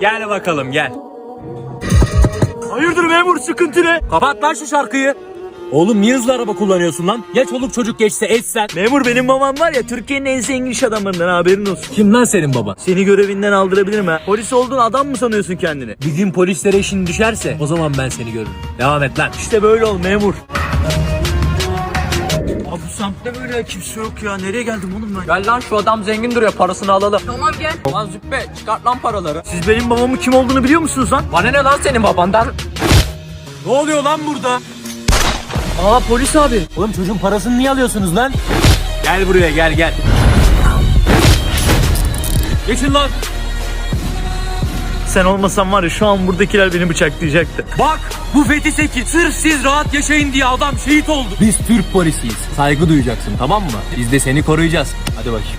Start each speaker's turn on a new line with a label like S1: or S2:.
S1: Gel bakalım gel.
S2: Hayırdır memur sıkıntı ne?
S1: Kapat lan şu şarkıyı. Oğlum niye hızlı araba kullanıyorsun lan? Ya çoluk çocuk geçse etsen.
S2: Memur benim babam var ya Türkiye'nin en zengin iş adamlarından haberin olsun.
S1: Kim lan senin baba?
S2: Seni görevinden aldırabilirim ha. Polis olduğun adam mı sanıyorsun kendini?
S1: Bir gün polislere işin düşerse o zaman ben seni görürüm. Devam et lan.
S2: İşte böyle ol memur. Semtte böyle kimse yok ya. Nereye geldim oğlum ben?
S3: Gel lan şu adam zengin duruyor parasını alalım. Tamam gel. Lan züppe çıkart lan paraları.
S2: Siz benim babamın kim olduğunu biliyor musunuz lan?
S3: Bana ne lan senin babandan?
S1: Ne oluyor lan burada?
S2: Aa polis abi.
S1: Oğlum çocuğun parasını niye alıyorsunuz lan? Gel buraya gel gel. Geçin lan.
S2: Sen olmasan var ya şu an buradakiler beni bıçaklayacaktı.
S1: Bak bu Fethi Seki sırf siz rahat yaşayın diye adam şehit oldu. Biz Türk polisiyiz. Saygı duyacaksın tamam mı? Biz de seni koruyacağız. Hadi bakayım.